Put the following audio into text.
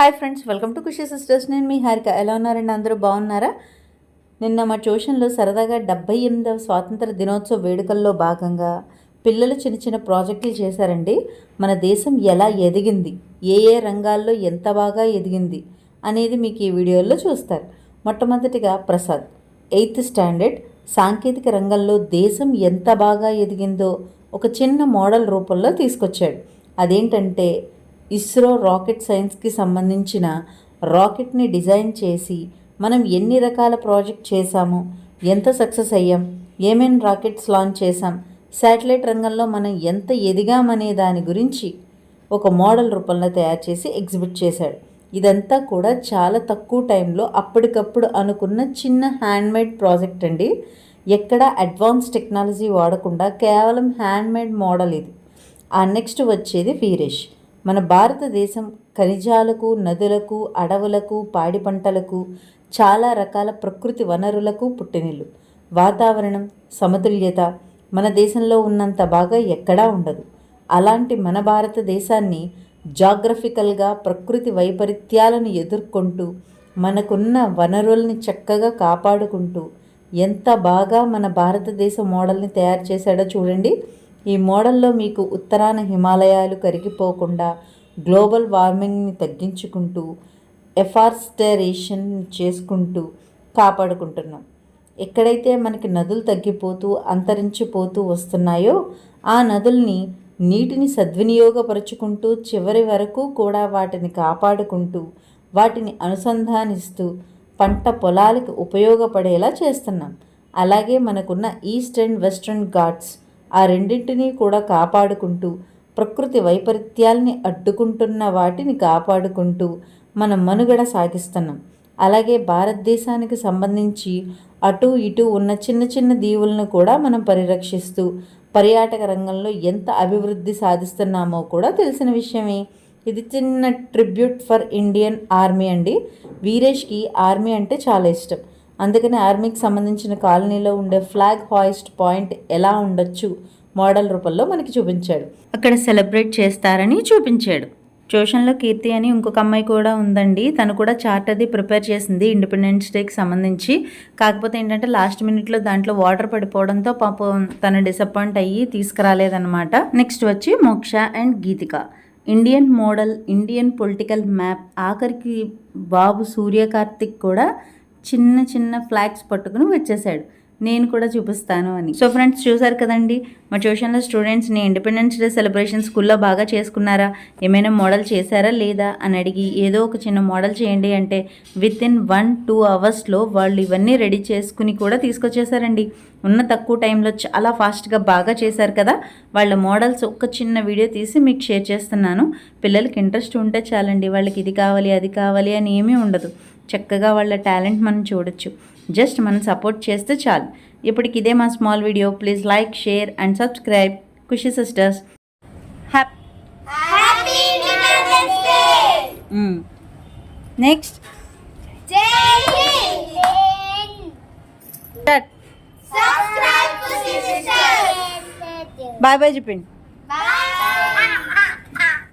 Hi friends welcome to Khushi sisters. నేను మీ హారిక. ఎలా ఉన్నారండి? అందరూ బాగున్నారా? నిన్న మా ట్యూషన్లో సరదాగా డెబ్బై ఎనిమిదవ స్వాతంత్ర దినోత్సవ వేడుకల్లో భాగంగా పిల్లలు చిన్న చిన్న ప్రాజెక్టులు చేశారండి. మన దేశం ఎలా ఎదిగింది? ఏ ఏ రంగాల్లో ఎంత బాగా ఎదిగింది అనేది మీకు ఈ వీడియోలో చూస్తారు. మొట్టమొదటిగా ప్రసాద్. Eighth standard. సాంకేతిక రంగంలో దేశం ఎంత బాగా ఎదిగిందో ఒక చిన్న మోడల్ రూపంలో తీసుకొచ్చాడు. అదేంటంటే ఇస్రో రాకెట్ సైన్స్కి సంబంధించిన రాకెట్ని డిజైన్ చేసి మనం ఎన్ని రకాల ప్రాజెక్ట్ చేశాము ఎంత సక్సెస్ అయ్యాం ఏమేం రాకెట్స్ లాంచ్ చేశాం శాటిలైట్ రంగంలో మనం ఎంత ఎదిగామనే దాని గురించి ఒక మోడల్ రూపంలో తయారు చేసి ఎగ్జిబిట్ చేశాడు. ఇదంతా కూడా చాలా తక్కువ టైంలో అప్పటికప్పుడు అనుకున్న చిన్న హ్యాండ్మేడ్ ప్రాజెక్ట్ అండి. ఎక్కడ అడ్వాన్స్ టెక్నాలజీ వాడకుండా కేవలం హ్యాండ్మేడ్ మోడల్ ఇది. ఆ నెక్స్ట్ వచ్చేది వీరేష్. మన భారతదేశం ఖనిజాలకు నదులకు అడవులకు పాడి పంటలకు చాలా రకాల ప్రకృతి వనరులకు పుట్టినిల్లు. వాతావరణం సమతుల్యత మన దేశంలో ఉన్నంత బాగా ఎక్కడా ఉండదు. అలాంటి మన భారతదేశాన్ని జాగ్రఫికల్గా ప్రకృతి వైపరీత్యాలను ఎదుర్కొంటూ మనకున్న వనరుల్ని చక్కగా కాపాడుకుంటూ ఎంత బాగా మన భారతదేశ మోడల్ని తయారు చేశాడో చూడండి. ఈ మోడల్లో మీకు ఉత్తరాన హిమాలయాలు కరిగిపోకుండా గ్లోబల్ వార్మింగ్ని తగ్గించుకుంటూ ఎఫార్స్టరేషన్ చేసుకుంటూ కాపాడుకుంటున్నాం. ఎక్కడైతే మనకి నదులు తగ్గిపోతూ అంతరించిపోతూ వస్తున్నాయో ఆ నదుల్ని నీటిని సద్వినియోగపరుచుకుంటూ చివరి వరకు కూడా వాటిని కాపాడుకుంటూ వాటిని అనుసంధానిస్తూ పంట పొలాలకు ఉపయోగపడేలా చేస్తున్నాం. అలాగే మనకున్న ఈస్ట్ అండ్ వెస్ట్రన్ ఘాట్స్ ఆ రెండింటినీ కూడా కాపాడుకుంటూ ప్రకృతి వైపరీత్యాల్ని అడ్డుకుంటున్న వాటిని కాపాడుకుంటూ మనం మనుగడ సాగిస్తున్నాం. అలాగే భారతదేశానికి సంబంధించి అటు ఇటు ఉన్న చిన్న చిన్న దీవులను కూడా మనం పరిరక్షిస్తూ పర్యాటక రంగంలో ఎంత అభివృద్ధి సాధిస్తున్నామో కూడా తెలిసిన విషయమే. ఇది చిన్న ట్రిబ్యూట్ ఫర్ ఇండియన్ ఆర్మీ అండి. వీరేష్కి ఆర్మీ అంటే చాలా ఇష్టం. అందుకని ఆర్మీకి సంబంధించిన కాలనీలో ఉండే ఫ్లాగ్ హాయిస్ట్ పాయింట్ ఎలా ఉండొచ్చు మోడల్ రూపంలో మనకి చూపించాడు. అక్కడ సెలబ్రేట్ చేస్తారని చూపించాడు. ట్యూషన్లో కీర్తి అని ఇంకొక అమ్మాయి కూడా ఉందండి. తను కూడా చార్ట్ అది ప్రిపేర్ చేసింది ఇండిపెండెన్స్ డేకి సంబంధించి. కాకపోతే ఏంటంటే లాస్ట్ మినిట్లో దాంట్లో వాటర్ పడిపోవడంతో పాపం తను డిసప్పాయింట్ అయ్యి తీసుకురాలేదన్నమాట. నెక్స్ట్ వచ్చి Moksha and Geethika. Indian model Indian political map ఆఖరికి బాబు సూర్యకార్తిక్ కూడా చిన్న చిన్న ఫ్లాగ్స్ పట్టుకుని వచ్చేసాడు. నేను కూడా చూపిస్తాను అని. సో ఫ్రెండ్స్ చూసారు కదండి? మా ట్యూషన్లో స్టూడెంట్స్ని ఇండిపెండెన్స్ డే సెలబ్రేషన్ స్కూల్లో బాగా చేసుకున్నారా? ఏమైనా మోడల్ చేశారా లేదా? అని అడిగి ఏదో ఒక చిన్న మోడల్ చేయండి అంటే విత్ ఇన్ వన్ టూ అవర్స్లో వాళ్ళు ఇవన్నీ రెడీ చేసుకుని కూడా తీసుకొచ్చేసారండి. ఉన్న తక్కువ టైంలో చాలా ఫాస్ట్గా బాగా చేశారు కదా? వాళ్ళ మోడల్స్ ఒక చిన్న వీడియో తీసి మీకు షేర్ చేస్తున్నాను. పిల్లలకి ఇంట్రెస్ట్ ఉంటే చాలండి. వాళ్ళకి ఇది కావాలి అది కావాలి అని ఏమీ ఉండదు. చక్కగా వాళ్ళ టాలెంట్ మనం చూడొచ్చు. జస్ట్ మనం సపోర్ట్ చేస్తే చాలు. ఇప్పటికి ఇదే మా small video please like share and subscribe Khushi sisters! Next! Bye bye Bye!